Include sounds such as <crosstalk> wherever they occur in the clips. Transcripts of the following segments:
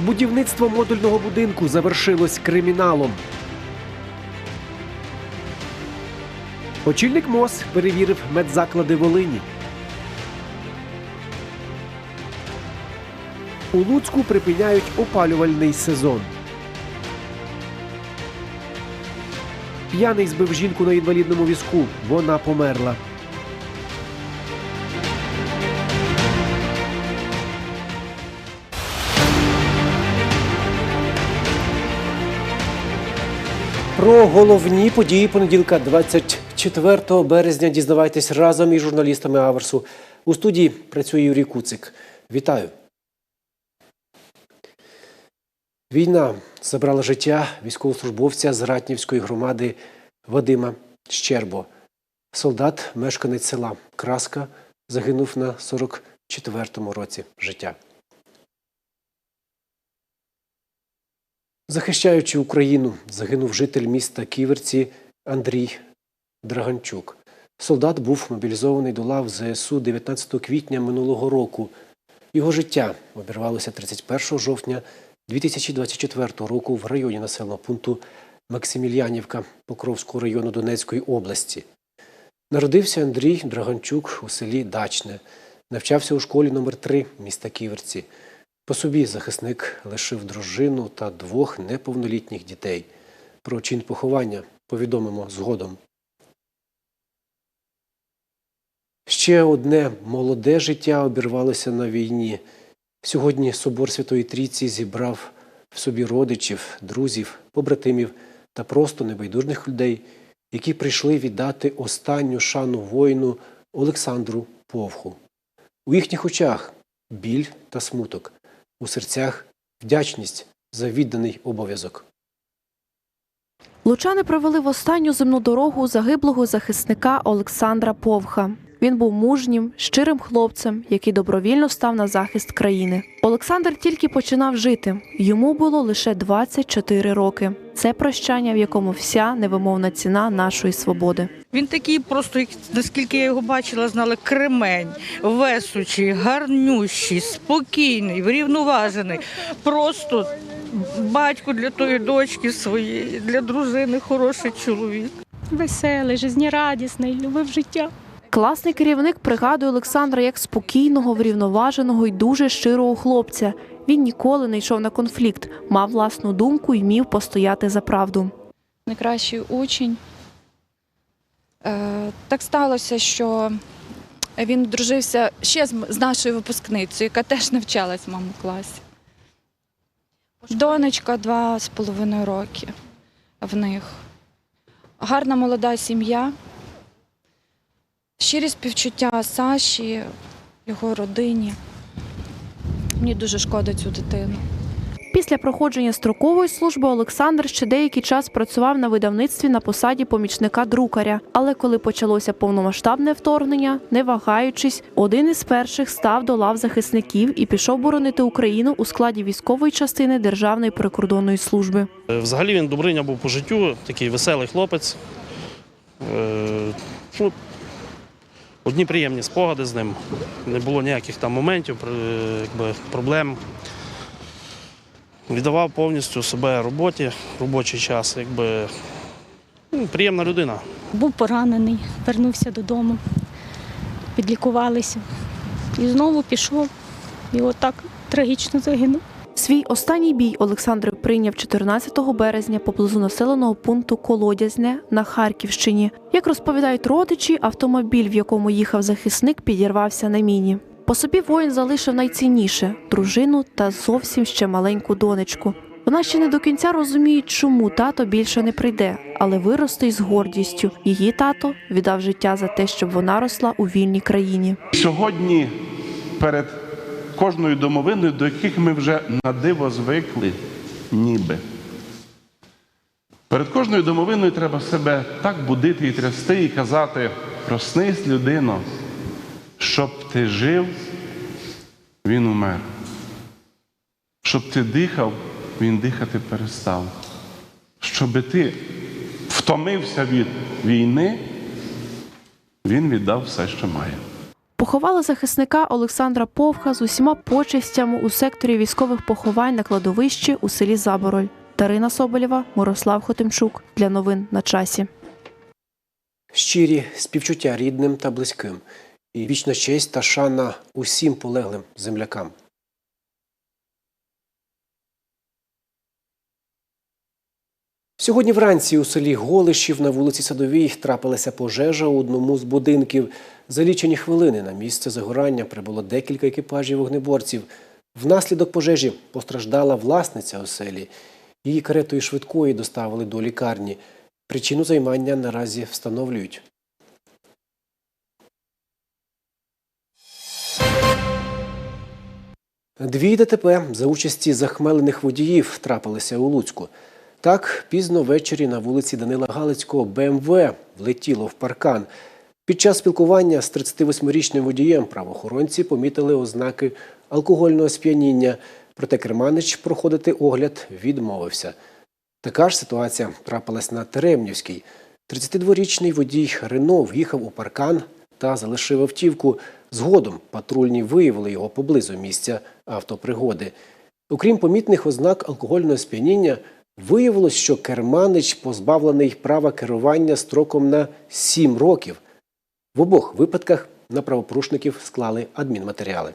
Будівництво модульного будинку завершилось криміналом. Очільник МОЗ перевірив медзаклади Волині. У Луцьку припиняють опалювальний сезон. П'яний збив жінку на інвалідному візку. Вона померла. Про головні події понеділка, 24 березня. Дізнавайтесь разом із журналістами Аверсу. У студії працює Юрій Куцик. Вітаю. Війна забрала життя військовослужбовця з Ратнівської громади Вадима Щербо. Солдат, мешканець села Краска, загинув на 44-му році життя. Захищаючи Україну, загинув житель міста Ківерці Андрій Драганчук. Солдат був мобілізований до лав ЗСУ 19 квітня минулого року. Його життя обірвалося 31 жовтня 2024 року в районі населеного пункту Максимільянівка Покровського району Донецької області. Народився Андрій Драганчук у селі Дачне. Навчався у школі номер 3 міста Ківерці. По собі захисник лишив дружину та двох неповнолітніх дітей. Про чин поховання повідомимо згодом. Ще одне молоде життя обірвалося на війні. Сьогодні Собор Святої Трійці зібрав в собі родичів, друзів, побратимів та просто небайдужних людей, які прийшли віддати останню шану воїну Олександру Повху. У їхніх очах біль та смуток, у серцях вдячність за відданий обов'язок. Лучани провели в останню земну дорогу загиблого захисника Олександра Повха. Він був мужнім, щирим хлопцем, який добровільно став на захист країни. Олександр тільки починав жити. Йому було лише 24 роки. Це прощання, в якому вся невимовна ціна нашої свободи. Він такий просто, як- наскільки я його бачила, знала, кремень, весучий, гарнющий, спокійний, врівноважений. Просто батько для тої дочки своєї, для дружини хороший чоловік. веселий, жизнерадісний, любив життя. Класний керівник пригадує Олександра як спокійного, врівноваженого і дуже щирого хлопця. Він ніколи не йшов на конфлікт, мав власну думку і вмів постояти за правду. найкращий учень. Е, Так сталося, що він дружився ще з нашою випускницею, яка теж навчалась в моєму класі. Донечка два з половиною роки в них. Гарна молода сім'я. Щирі співчуття Саші, його родині. Мені дуже шкода цю дитину. Після проходження строкової служби Олександр ще деякий час працював на видавництві на посаді помічника друкаря. Але коли почалося повномасштабне вторгнення, не вагаючись, один із перших став до лав захисників і пішов боронити Україну у складі військової частини Державної прикордонної служби. Е, Взагалі він Добриня був по життю, такий веселий хлопець. Одні приємні спогади з ним. Не було ніяких там моментів, якби, проблем. Віддавав повністю себе роботі, робочий час. Якби, ну, приємна людина. Був поранений, вернувся додому, підлікувалися. І знову пішов. І отак трагічно загинув. Свій останній бій Олександр прийняв 14 березня поблизу населеного пункту Колодязне на Харківщині. Як розповідають родичі, автомобіль, в якому їхав захисник, підірвався на міні. По собі воїн залишив найцінніше дружину та зовсім ще маленьку донечку. Вона ще не до кінця розуміє, чому тато більше не прийде, але виросте із гордістю. Її тато віддав життя за те, щоб вона росла у вільній країні. Сьогодні перед кожною домовиною, до яких ми вже на диво звикли, ніби. Перед кожною домовиною треба себе так будити і трясти, і казати: проснись, людино, щоб ти жив, він умер. Щоб ти дихав, він дихати перестав. Щоб ти втомився від війни, він віддав все, що має. Поховали захисника Олександра Повха з усіма почестями у секторі військових поховань на кладовищі у селі Забороль. Дарина Соболєва, Мирослав Хотимчук. Для новин на часі. Щирі співчуття рідним та близьким. І вічна честь та шана усім полеглим землякам. Сьогодні вранці у селі Голишів на вулиці Садовій трапилася пожежа у одному з будинків. За лічені хвилини на місце загорання прибуло декілька екіпажів вогнеборців. Внаслідок пожежі постраждала власниця оселі. Її каретою швидкої доставили до лікарні. Причину займання наразі встановлюють. Дві ДТП за участі захмелених водіїв трапилися у Луцьку. Так, пізно ввечері на вулиці Данила Галицького БМВ влетіло в паркан. Під час спілкування з 38-річним водієм правоохоронці помітили ознаки алкогольного сп'яніння, проте Керманич проходити огляд відмовився. Така ж ситуація трапилась на Теремнівській. 32-річний водій Рено в'їхав у паркан та залишив автівку. Згодом патрульні виявили його поблизу місця автопригоди. Окрім помітних ознак алкогольного сп'яніння, виявилось, що керманич позбавлений права керування строком на 7 років. В обох випадках на правопорушників склали адмінматеріали.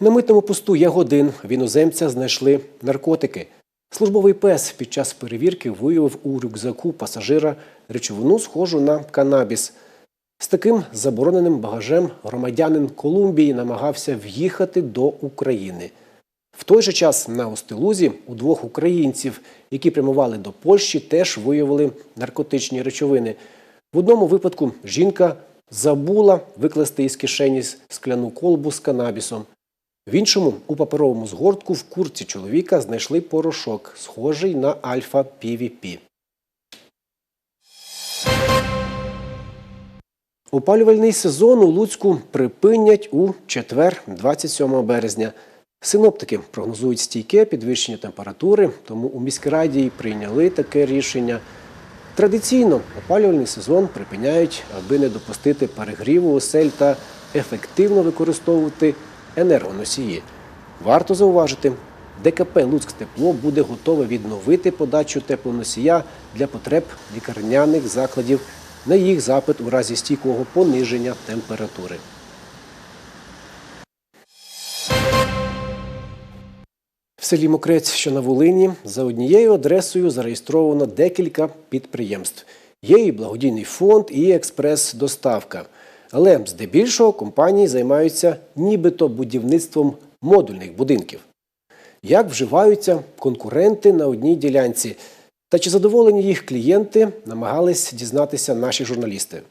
На митному посту Ягодин в іноземця знайшли наркотики. Службовий пес під час перевірки виявив у рюкзаку пасажира речовину, схожу на канабіс. З таким забороненим багажем громадянин Колумбії намагався в'їхати до України. В той же час на Остелузі у двох українців, які прямували до Польщі, теж виявили наркотичні речовини. В одному випадку жінка забула викласти із кишені скляну колбу з канабісом. В іншому у паперовому згортку в курці чоловіка знайшли порошок, схожий на альфа-півіпі. Опалювальний сезон у Луцьку припинять у четвер, 27 березня. Синоптики прогнозують стійке підвищення температури, тому у міськраді й прийняли таке рішення. Традиційно опалювальний сезон припиняють, аби не допустити перегріву осель та ефективно використовувати енергоносії. Варто зауважити, ДКП «Луцьктепло» буде готове відновити подачу теплоносія для потреб лікарняних закладів на їх запит у разі стійкого пониження температури. Селі Мокрець, що на Волині, за однією адресою зареєстровано декілька підприємств. Є і благодійний фонд, і експрес-доставка. Але здебільшого компанії займаються нібито будівництвом модульних будинків. Як вживаються конкуренти на одній ділянці? Та чи задоволені їх клієнти, намагались дізнатися наші журналісти.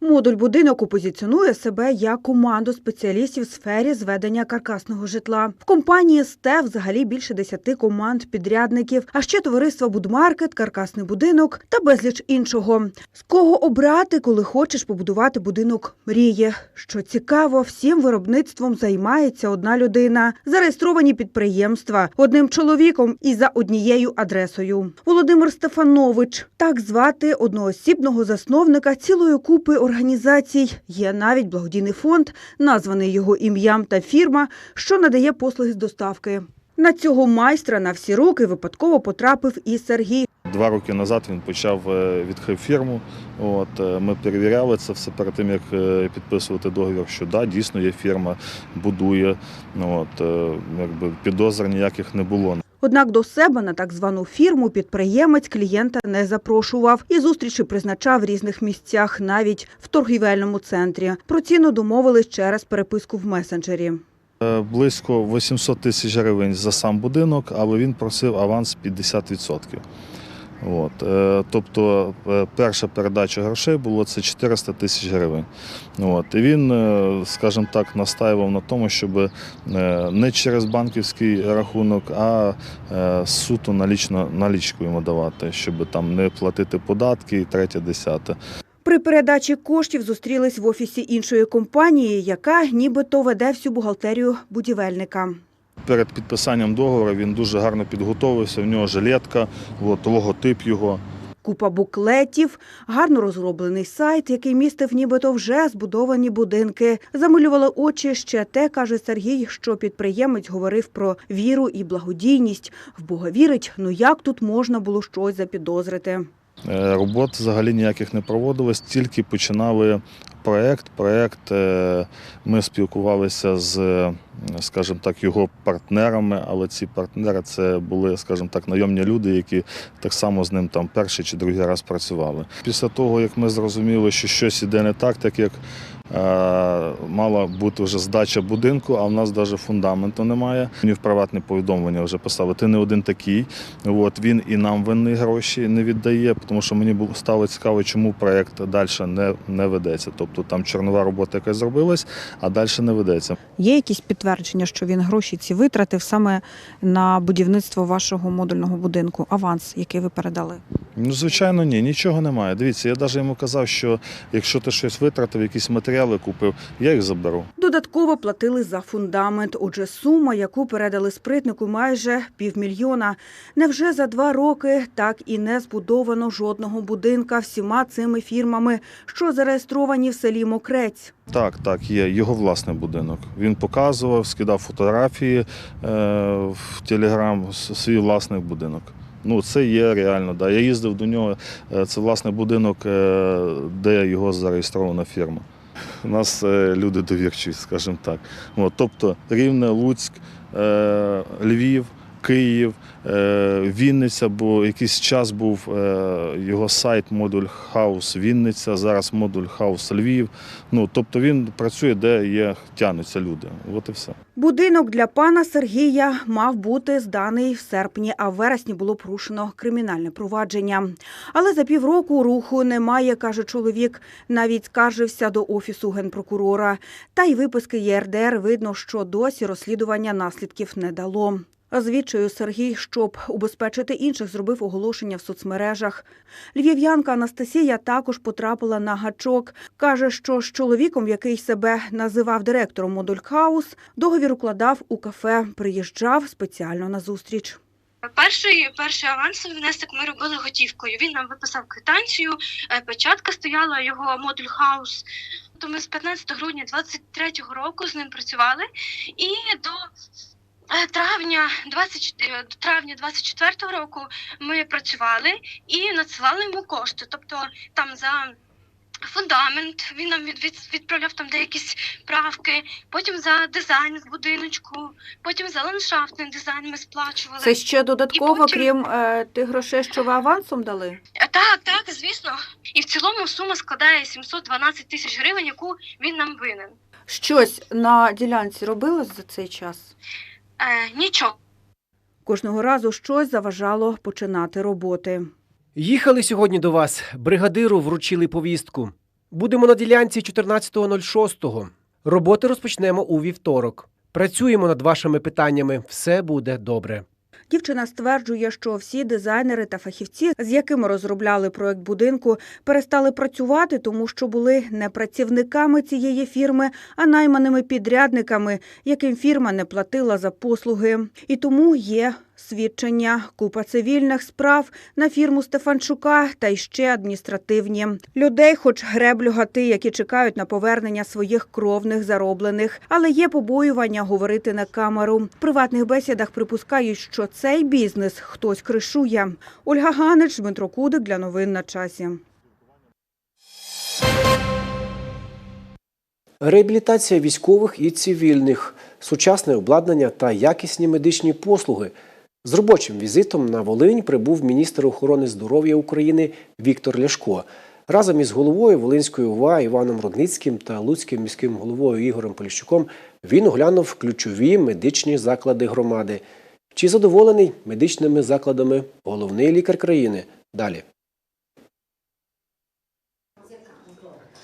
Модуль будинок позиціонує себе як команду спеціалістів в сфері зведення каркасного житла. В компанії СТЕ взагалі більше десяти команд підрядників, а ще товариство Будмаркет, каркасний будинок та безліч іншого. З кого обрати, коли хочеш побудувати будинок мрії? Що цікаво, всім виробництвом займається одна людина. Зареєстровані підприємства одним чоловіком і за однією адресою. Володимир Стефанович так звати одноосібного засновника цілої купи організацій. Є навіть благодійний фонд, названий його ім'ям та фірма, що надає послуги з доставки. На цього майстра на всі роки випадково потрапив і Сергій. Два роки назад він почав е, відкрив фірму. От е, ми перевіряли це все перед тим, як е, підписувати договір. Що да, дійсно є фірма, будує. От якби підозр ніяких не було. Однак до себе на так звану фірму підприємець клієнта не запрошував і зустрічі призначав в різних місцях, навіть в торгівельному центрі. Про ціну домовились через переписку в месенджері. Близько 800 тисяч гривень за сам будинок, але він просив аванс 50%. От, е, тобто е, перша передача грошей було це 400 тисяч гривень. От, і він, е, скажімо так, настаював на тому, щоб не через банківський рахунок, а суто налічно, налічку йому давати, щоб там не платити податки і третє, десяте. При передачі коштів зустрілись в офісі іншої компанії, яка нібито веде всю бухгалтерію будівельника. Перед підписанням договору він дуже гарно підготовився. В нього жилетка, от, логотип його. Купа буклетів, гарно розроблений сайт, який містив нібито вже збудовані будинки. Замилювали очі ще те, каже Сергій, що підприємець говорив про віру і благодійність. В Бога вірить, ну як тут можна було щось запідозрити? Е, Робот взагалі ніяких не проводилось, тільки починали проект. Проект е, ми спілкувалися з, е, скажімо так, його партнерами, але ці партнери це були, скажімо так, найомні люди, які так само з ним там перший чи другий раз працювали. Після того, як ми зрозуміли, що щось іде не так, так як мала бути вже здача будинку, а в нас навіть фундаменту немає. Мені в приватне повідомлення вже писали, ти не один такий. От він і нам винні гроші не віддає, тому що мені стало цікаво, чому проект далі не, не ведеться. Тобто там чорнова робота якась зробилась, а далі не ведеться. Є якісь підтвердження, що він гроші ці витратив саме на будівництво вашого модульного будинку? Аванс, який ви передали? Ну, звичайно, ні, нічого немає. Дивіться, я навіть йому казав, що якщо ти щось витратив, якісь матеріали купив, я їх заберу. Додатково платили за фундамент. Отже, сума, яку передали спритнику, майже півмільйона. Невже за два роки так і не збудовано жодного будинка всіма цими фірмами, що зареєстровані в селі Мокрець? Так, так, є його власний будинок. Він показував, скидав фотографії е, в Телеграм, свій власний будинок. Ну, це є реально. Да. Я їздив до нього. е, Це власний будинок, е, де його зареєстрована фірма. У нас е, люди довірчі, скажімо так. От, тобто Рівне, Луцьк, е, Львів, Київ, е, Вінниця, бо якийсь час був е, його сайт Модуль Хаус Вінниця, зараз Модуль Хаус Львів. Ну, тобто він працює, де є, тянуться люди. От і все. Будинок для пана Сергія мав бути зданий в серпні, а в вересні було порушено кримінальне провадження. Але за півроку руху немає, каже чоловік. Навіть скаржився до офісу генпрокурора. Та й виписки ЄРДР видно, що досі розслідування наслідків не дало. Звідчою Сергій, щоб убезпечити інших, зробив оголошення в соцмережах. Львів'янка Анастасія також потрапила на гачок. Каже, що з чоловіком, який себе називав директором Модуль-хаус, договір укладав у кафе, приїжджав спеціально на зустріч. Перший перший авансовий внесок ми робили готівкою. Він нам виписав квитанцію, е, печатка стояла його модуль хаус. То ми з 15 грудня 23-го року з ним працювали, і до травня 20, е, травня 24-го року ми працювали і надсилали йому кошти. Тобто там за фундамент він нам від, від, відправляв там деякі правки, потім за дизайн з будиночку, потім за ландшафтний дизайн ми сплачували. Це ще додатково, потім- крім е, тих грошей, що ви авансом дали? Е, Так, так, звісно. І в цілому сума складає 712 тисяч гривень, яку він нам винен. Щось на ділянці робилось за цей час? Е, нічого. Кожного разу щось заважало починати роботи. Їхали сьогодні до вас. Бригадиру вручили повістку. Будемо на ділянці 14.06. Роботи розпочнемо у вівторок. Працюємо над вашими питаннями. Все буде добре. Дівчина стверджує, що всі дизайнери та фахівці, з якими розробляли проект будинку, перестали працювати, тому що були не працівниками цієї фірми, а найманими підрядниками, яким фірма не платила за послуги. І тому є свідчення, купа цивільних справ на фірму Стефанчука та й ще адміністративні. Людей, хоч греблю гати, які чекають на повернення своїх кровних зароблених, але є побоювання говорити на камеру. В приватних бесідах припускають, що цей бізнес хтось кришує. Ольга Ганич, Дмитро Кудик для новин на часі. Реабілітація військових і цивільних, сучасне обладнання та якісні медичні послуги. З робочим візитом на Волинь прибув міністр охорони здоров'я України Віктор Ляшко. Разом із головою Волинської ОВА Іваном Рудницьким та Луцьким міським головою Ігорем Поліщуком він оглянув ключові медичні заклади громади. Чи задоволений медичними закладами головний лікар країни? Далі.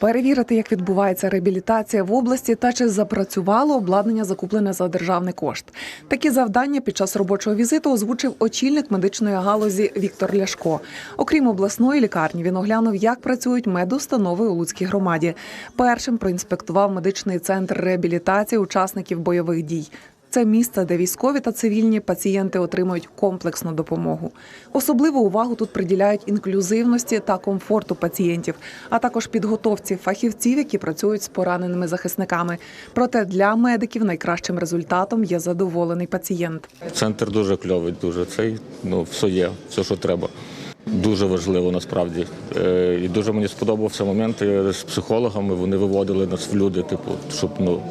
Перевірити, як відбувається реабілітація в області та чи запрацювало обладнання, закуплене за державний кошт. Такі завдання під час робочого візиту озвучив очільник медичної галузі Віктор Ляшко. Окрім обласної лікарні, він оглянув, як працюють медустанови у Луцькій громаді. Першим проінспектував медичний центр реабілітації учасників бойових дій. Це місце, де військові та цивільні пацієнти отримують комплексну допомогу. Особливу увагу тут приділяють інклюзивності та комфорту пацієнтів, а також підготовці фахівців, які працюють з пораненими захисниками. Проте для медиків найкращим результатом є задоволений пацієнт. Центр дуже кльовий, дуже цей, ну, все є, все, що треба. Дуже важливо насправді. Е, І дуже мені сподобався момент е, з психологами. Вони виводили нас в люди, типу, щоб ну,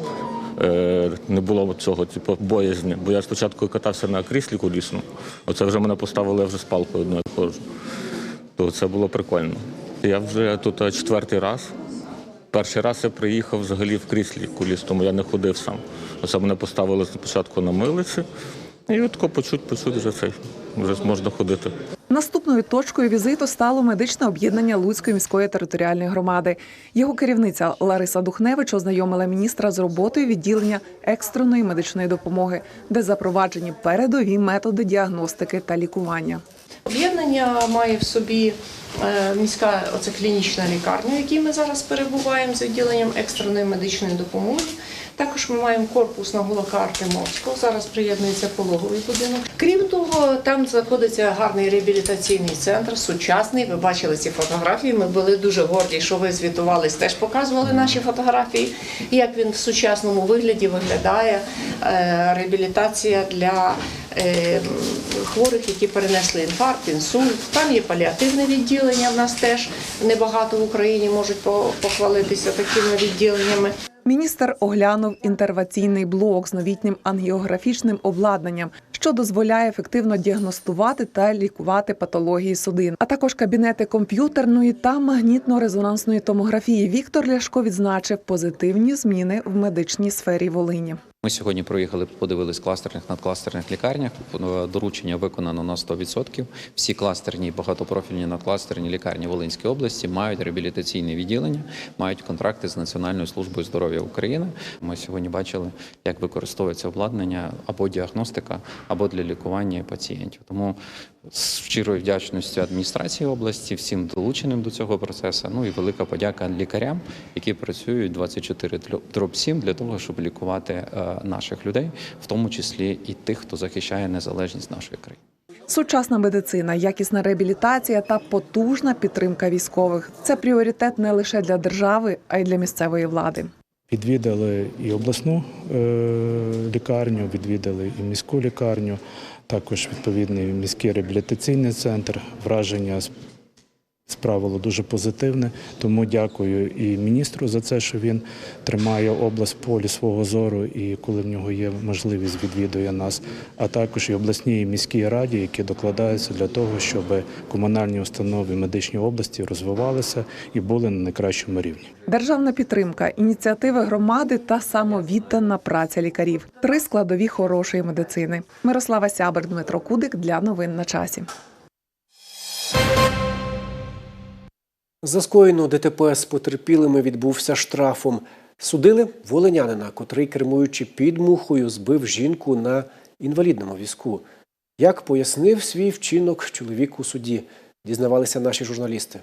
не було цього, типу, боязні. Бо я спочатку катався на кріслі колісному, оце вже мене поставили вже з палкою одною ходжу. То це було прикольно. Я вже тут е, четвертий раз. Перший раз я приїхав взагалі в кріслі колісному, я не ходив сам. Оце мене поставили спочатку на милиці, і от тако почуть, почуть вже цей, вже можна ходити. Наступною точкою візиту стало медичне об'єднання Луцької міської територіальної громади. Його керівниця Лариса Духневич ознайомила міністра з роботою відділення екстреної медичної допомоги, де запроваджені передові методи діагностики та лікування. Об'єднання має в собі е, міська оце клінічна лікарня, в якій ми зараз перебуваємо з відділенням екстреної медичної допомоги. Також ми маємо корпус на Гулака Артемовського. Зараз приєднується пологовий будинок. Крім того, там знаходиться гарний реабілітаційний центр, сучасний. Ви бачили ці фотографії. Ми були дуже горді, що ви звітувались, теж показували наші фотографії, як він в сучасному вигляді виглядає. Е, Реабілітація для е, хворих, які перенесли інфаркт, інсульт. Там є паліативне відділення. В нас теж небагато в Україні можуть похвалитися такими відділеннями. Міністр оглянув інтерваційний блок з новітнім ангіографічним обладнанням, що дозволяє ефективно діагностувати та лікувати патології судин, а також кабінети комп'ютерної та магнітно-резонансної томографії. Віктор Ляшко відзначив позитивні зміни в медичній сфері Волині. Ми сьогодні проїхали, подивились кластерних надкластерних лікарнях. Доручення виконано на 100%. Всі кластерні, багатопрофільні надкластерні лікарні Волинської області мають реабілітаційне відділення, мають контракти з Національною службою здоров'я України. Ми сьогодні бачили, як використовується обладнання або діагностика, або для лікування пацієнтів. Тому з щирою вдячністю адміністрації області, всім долученим до цього процесу. Ну і велика подяка лікарям, які працюють 24 дроб 7 для того, щоб лікувати е, наших людей, в тому числі і тих, хто захищає незалежність нашої країни. Сучасна медицина, якісна реабілітація та потужна підтримка військових це пріоритет не лише для держави, а й для місцевої влади. Відвідали і обласну е, лікарню, відвідали і міську лікарню, також відповідний міський реабілітаційний центр. Враження справило дуже позитивне. Тому дякую і міністру за це, що він тримає область в полі свого зору і коли в нього є можливість, відвідує нас, а також і обласній і міській раді, які докладаються для того, щоб комунальні установи медичні області розвивалися і були на найкращому рівні. Державна підтримка, ініціативи громади та самовіддана праця лікарів три складові хорошої медицини. Мирослава Сябер, Дмитро Кудик для новин на часі. За скоєну ДТП з потерпілими відбувся штрафом. Судили волинянина, котрий, кермуючи під мухою, збив жінку на інвалідному візку. Як пояснив свій вчинок чоловік у суді, дізнавалися наші журналісти.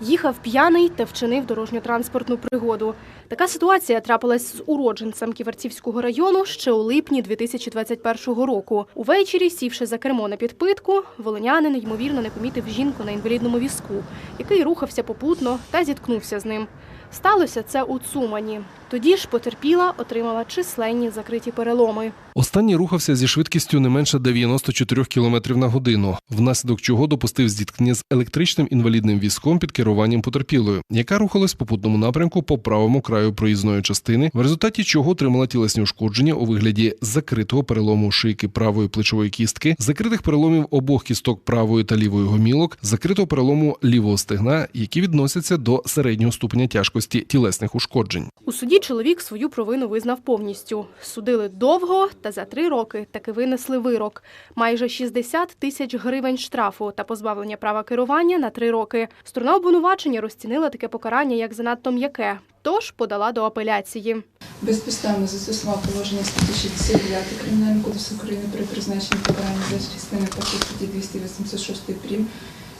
Їхав п'яний та вчинив дорожньо-транспортну пригоду. Така ситуація трапилась з уродженцем Ківерцівського району ще у липні 2021 року. Увечері, сівши за кермо на підпитку, волинянин ймовірно не помітив жінку на інвалідному візку, який рухався попутно та зіткнувся з ним. Сталося це у Цумані. Тоді ж потерпіла отримала численні закриті переломи. Останній рухався зі швидкістю не менше 94 км на годину, внаслідок чого допустив зіткнення з електричним інвалідним візком під керуванням потерпілою, яка рухалась в попутному напрямку по правому краю проїзної частини, в результаті чого отримала тілесні ушкодження у вигляді закритого перелому шийки правої плечової кістки, закритих переломів обох кісток правої та лівої гомілок, закритого перелому лівого стегна, які відносяться до середнього ступеня тяжкості тілесних ушкоджень. У суді чоловік свою провину визнав повністю. Судили довго та за три роки таки винесли вирок. Майже 60 тисяч гривень штрафу та позбавлення права керування на три роки. Сторона обвинувачення розцінила таке покарання як занадто м'яке, тож подала до апеляції. Безпідставно застосував положення статті 69 Кримінального кодексу України при призначенні покарання за частини першої статті 286 прим.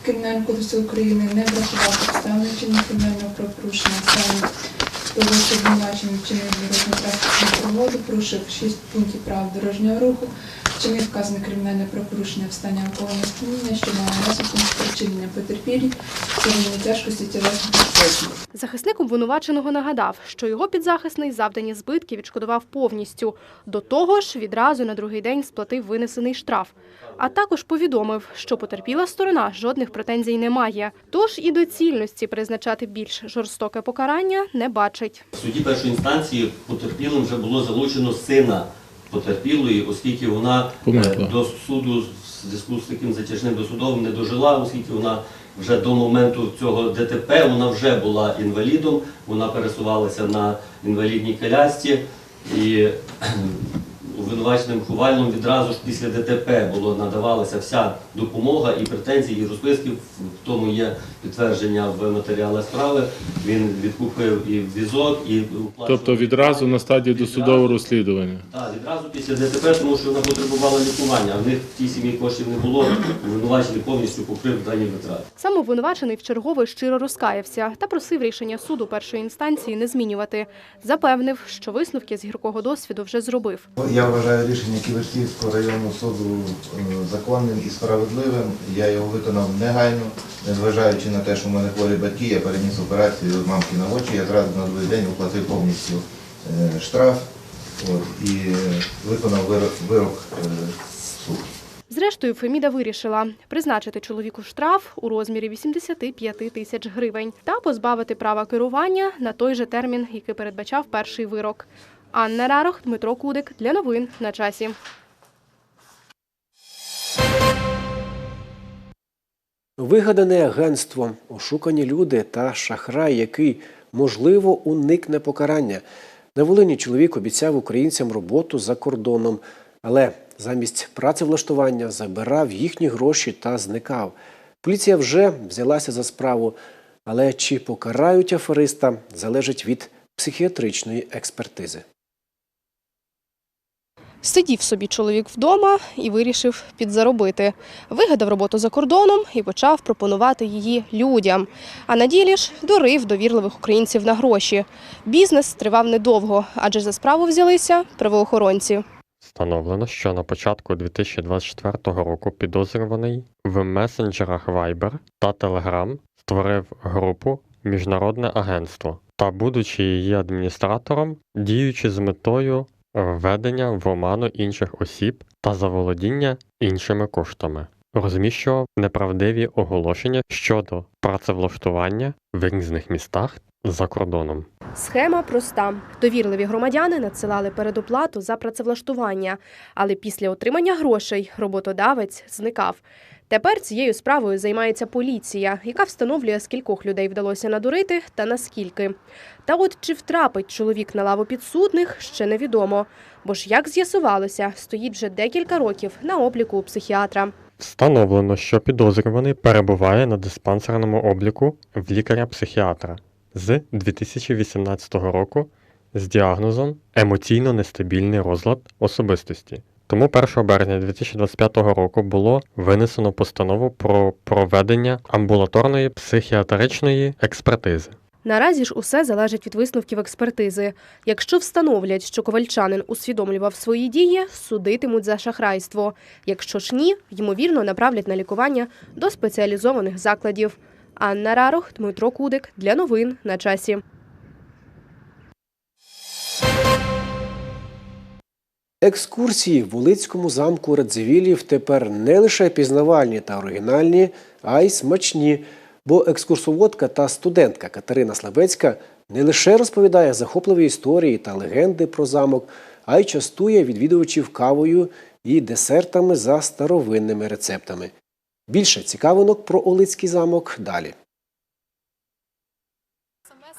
Кримінального кодексу України не врахував підстави вчинення кримінального правопорушення саме того, що обвинувачений вчинив дорожню транспортну пригоду, порушив 6 пунктів прав дорожнього руху, вчинив вказане кримінальне правопорушення в стані алкогольного сп'яніння, що має наслідком спричинення потерпілій, сторони тяжкості тілесних ушкоджень. Захисник обвинуваченого нагадав, що його підзахисний завдані збитки відшкодував повністю. До того ж, відразу на другий день сплатив винесений штраф. А також повідомив, що потерпіла сторона жодних претензій не має. Тож і доцільності призначати більш жорстоке покарання не бачить. В суді першої інстанції потерпілим вже було залучено сина потерпілої, оскільки вона е, до суду в зв'язку з таким затяжним досудовим не дожила, оскільки вона вже до моменту цього ДТП вона вже була інвалідом, вона пересувалася на інвалідній колясці. І обвинуваченим ховальним відразу ж після ДТП було надавалася вся допомога і претензії, і розписки. В тому є підтвердження в матеріалах справи. Він відкупив і візок, і оплачував. Тобто відразу на стадії досудового розслідування. Так, відразу після ДТП, тому що вона потребувала лікування, а в них в тій сім'ї коштів не було. Обвинувачений повністю покрив дані витрати. Сам обвинувачений вчергове щиро розкаявся та просив рішення суду першої інстанції не змінювати. Запевнив, що висновки з гіркого досвіду вже зробив. Я вважаю рішення Ківерцівського районного суду е, законним і справедливим. Я його виконав негайно, незважаючи на те, що в мене хворі батьки, я переніс операцію мамки на очі, я зразу на другий день оплатив повністю е, штраф от, і виконав вирок, вирок е, суду. Зрештою, Феміда вирішила призначити чоловіку штраф у розмірі 85 тисяч гривень та позбавити права керування на той же термін, який передбачав перший вирок. Анна Рарох, Дмитро Кудик для новин на часі. Вигадане агентство, ошукані люди та шахрай, який, можливо, уникне покарання. На Волині чоловік обіцяв українцям роботу за кордоном, але замість працевлаштування забирав їхні гроші та зникав. Поліція вже взялася за справу, але чи покарають афериста, залежить від психіатричної експертизи. Сидів собі чоловік вдома і вирішив підзаробити. Вигадав роботу за кордоном і почав пропонувати її людям. А на ділі ж дурив довірливих українців на гроші. Бізнес тривав недовго, адже за справу взялися правоохоронці. Встановлено, що на початку 2024 року підозрюваний в месенджерах Viber та Telegram створив групу Міжнародне агентство та, будучи її адміністратором, діючи з метою введення в оману інших осіб та заволодіння іншими коштами, розміщував неправдиві оголошення щодо працевлаштування в різних містах за кордоном. Схема проста. Довірливі громадяни надсилали передоплату за працевлаштування, але після отримання грошей роботодавець зникав. Тепер цією справою займається поліція, яка встановлює, скількох людей вдалося надурити та наскільки. Та от чи втрапить чоловік на лаву підсудних, ще невідомо. Бо ж, як з'ясувалося, стоїть вже декілька років на обліку у психіатра. Встановлено, що підозрюваний перебуває на диспансерному обліку в лікаря-психіатра з 2018 року з діагнозом емоційно нестабільний розлад особистості. Тому 1 березня 2025 року було винесено постанову про проведення амбулаторної психіатричної експертизи. Наразі ж усе залежить від висновків експертизи. Якщо встановлять, що ковальчанин усвідомлював свої дії, судитимуть за шахрайство. Якщо ж ні, ймовірно, направлять на лікування до спеціалізованих закладів. Анна Рарох, Дмитро Кудик для новин на часі. Екскурсії в Волицькому замку Радзивілів тепер не лише пізнавальні та оригінальні, а й смачні. Бо екскурсоводка та студентка Катерина Слабецька не лише розповідає захопливі історії та легенди про замок, а й частує відвідувачів кавою і десертами за старовинними рецептами. Більше цікавинок про Олицький замок далі.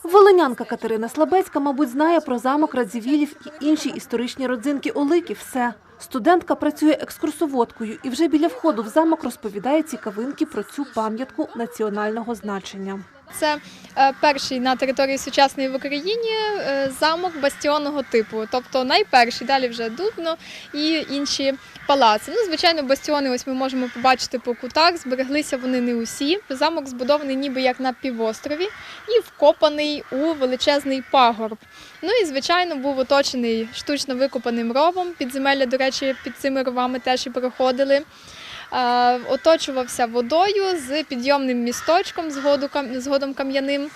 Волинянка Катерина Слабецька, мабуть, знає про замок Радзівілів і інші історичні родзинки Олики. Все. Студентка працює екскурсоводкою і вже біля входу в замок розповідає цікавинки про цю пам'ятку національного значення. Це е, перший на території сучасної в Україні е, замок бастіонного типу, тобто найперший, далі вже Дубно і інші палаци. Ну, звичайно, бастіони ось ми можемо побачити по кутах. Збереглися вони не усі. Замок збудований ніби як на півострові і вкопаний у величезний пагорб. Ну і звичайно був оточений штучно викопаним ровом. Підземелля, до речі, під цими ровами теж і проходили. Е, Оточувався водою з підйомним місточком, згодом кам'яним.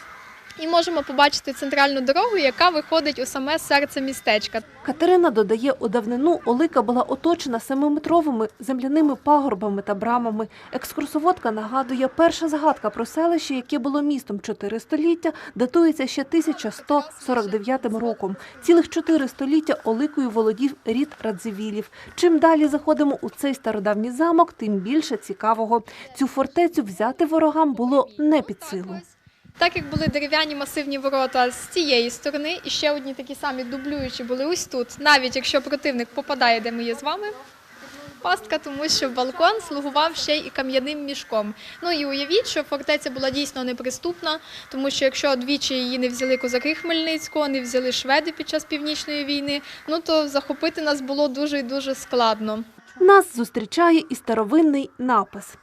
І можемо побачити центральну дорогу, яка виходить у саме серце містечка. Катерина додає, у давнину Олика була оточена семиметровими земляними пагорбами та брамами. Екскурсоводка нагадує, перша згадка про селище, яке було містом чотири століття, датується ще 1149 роком. Цілих чотири століття Оликою володів рід Радзивілів. Чим далі заходимо у цей стародавній замок, тим більше цікавого. Цю фортецю взяти ворогам було не під силу. Так як були дерев'яні масивні ворота з цієї сторони, і ще одні такі самі дублюючі були ось тут, навіть якщо противник попадає, де ми є з вами. Пастка, тому що балкон слугував ще й кам'яним мішком. Ну і уявіть, що фортеця була дійсно неприступна, тому що якщо двічі її не взяли козаки Хмельницького, не взяли шведи під час північної війни, ну то захопити нас було дуже і дуже складно. Нас зустрічає і старовинний напис.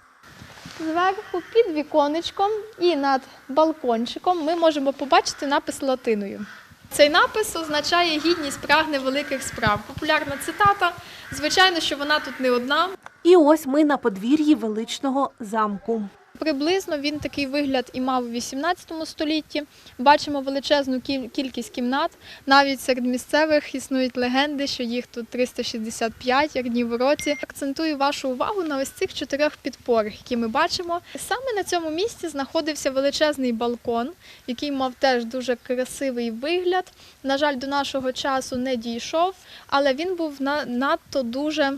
Зверху під віконечком і над балкончиком ми можемо побачити напис латиною. Цей напис означає гідність прагне великих справ. Популярна цитата. Звичайно, що вона тут не одна. І ось ми на подвір'ї величного замку. Приблизно він такий вигляд і мав у 18 столітті. Бачимо величезну кіль- кількість кімнат. Навіть серед місцевих існують легенди, що їх тут 365, як днів у році. Акцентую вашу увагу на ось цих чотирьох підпорах, які ми бачимо. Саме на цьому місці знаходився величезний балкон, який мав теж дуже красивий вигляд. На жаль, до нашого часу не дійшов, але він був на- надто дуже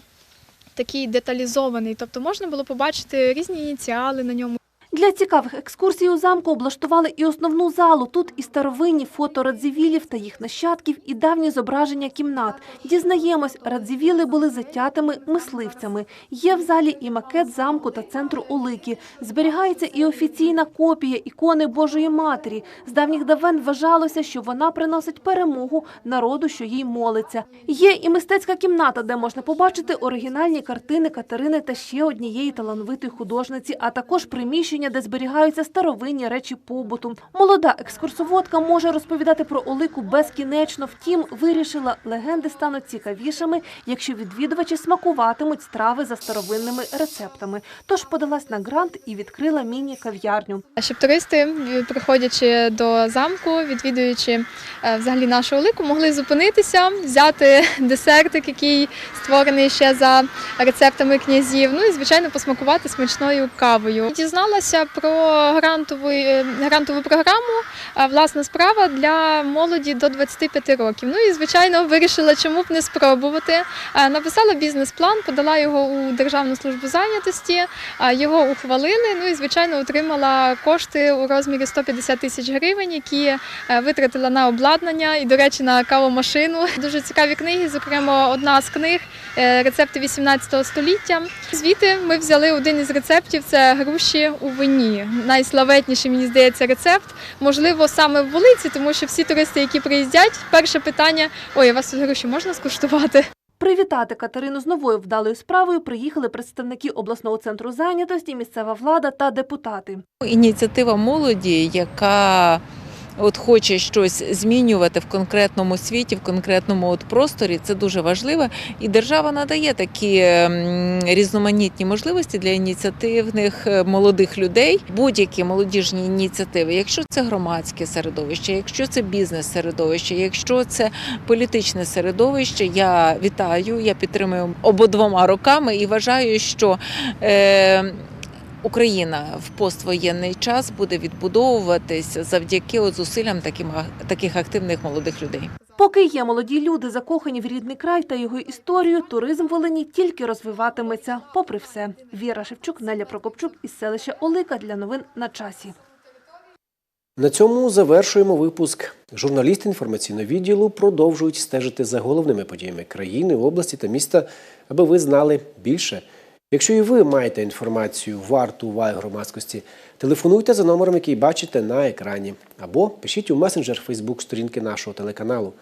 такий деталізований. Тобто можна було побачити різні ініціали на ньому. Для цікавих екскурсій у замку облаштували і основну залу. Тут і старовинні фото радзивілів та їх нащадків, і давні зображення кімнат. Дізнаємось, радзивіли були затятими мисливцями. Є в залі і макет замку та центру Олики. Зберігається і офіційна копія ікони Божої Матері. З давніх давен вважалося, що вона приносить перемогу народу, що їй молиться. Є і мистецька кімната, де можна побачити оригінальні картини Катерини та ще однієї талановитої художниці, а також приміщення, де зберігаються старовинні речі побуту. Молода екскурсоводка може розповідати про Олику безкінечно. Втім, вирішила, легенди стануть цікавішими, якщо відвідувачі смакуватимуть страви за старовинними рецептами. Тож подалась на грант і відкрила міні-кав'ярню. Щоб туристи, приходячи до замку, відвідуючи е, взагалі нашу Олику, могли зупинитися, взяти <laughs> десертик, який створений ще за рецептами князів. Ну і звичайно посмакувати смачною кавою. Дізналася про грантову, е, грантову програму власна справа для молоді до 25 років. Ну і звичайно вирішила, чому б не спробувати. Написала бізнес-план, подала його у Державну службу зайнятості. Його ухвалили. Ну і звичайно отримала кошти у розмірі 150 тисяч гривень, які е, витратила на обладнання і, до речі, на кавомашину. Дуже цікаві книги. Зокрема, одна з книг е, рецепти 18 століття. Звідти ми взяли один із рецептів це груші у вині. Найславетніший, мені здається, рецепт. Можливо, саме в вулиці, тому що всі туристи, які приїздять, перше питання: ой, я вас гроші можна скуштувати? Привітати Катерину з новою вдалою справою приїхали представники обласного центру зайнятості, місцева влада та депутати. Ініціатива молоді, яка от хоче щось змінювати в конкретному світі, в конкретному от просторі, це дуже важливо. І держава надає такі різноманітні можливості для ініціативних е, молодих людей, будь-які молодіжні ініціативи, якщо це громадське середовище, якщо це бізнес-середовище, якщо це політичне середовище, я вітаю, я підтримую обидвома руками і вважаю, що. Е, Україна в поствоєнний час буде відбудовуватись завдяки от зусиллям таким, таких активних молодих людей. Поки є молоді люди, закохані в рідний край та його історію, туризм в Волині тільки розвиватиметься. Попри все, Віра Шевчук, Неля Прокопчук із селища Олика для новин на часі. На цьому завершуємо випуск. Журналісти інформаційного відділу продовжують стежити за головними подіями країни, області та міста, аби ви знали більше. Якщо і ви маєте інформацію варту уваги громадськості, телефонуйте за номером, який бачите на екрані, або пишіть у месенджер Фейсбук сторінки нашого телеканалу.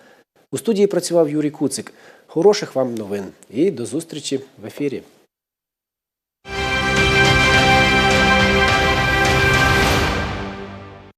У студії працював Юрій Куцик. Хороших вам новин і до зустрічі в ефірі.